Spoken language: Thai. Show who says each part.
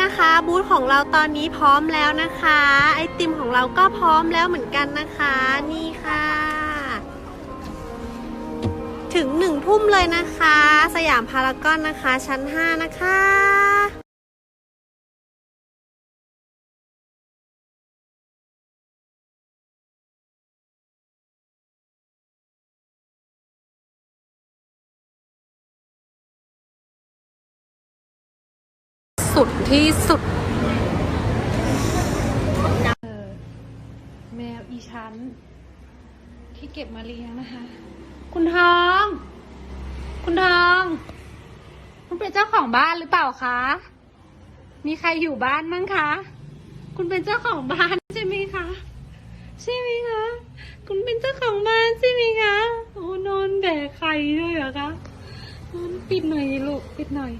Speaker 1: นะคะ บูธของเราตอนนี้พร้อมแล้วนะคะ ไอติมของเราก็พร้อมแล้วเหมือนกันนะคะ นี่ค่ะ ถึงหนึ่งทุ่มเลยนะคะ สยามพารากอนนะคะ ชั้น 5 นะคะ สุดที่สุด
Speaker 2: แมวอีชั้น ที่เก็บมาเลี้ยงนะคะ คุณทอง คุณทอง คุณเป็นเจ้าของบ้านหรือเปล่าคะ มีใครอยู่บ้านมั้งคะ คุณเป็นเจ้าของบ้านใช่ไหมคะ ใช่ไหมคะ คุณเป็นเจ้าของบ้านใช่ไหมคะ โอ้นอนแบกไข่ด้วยเหรอคะนอนปิดหน่อยลูก ปิดหน่อย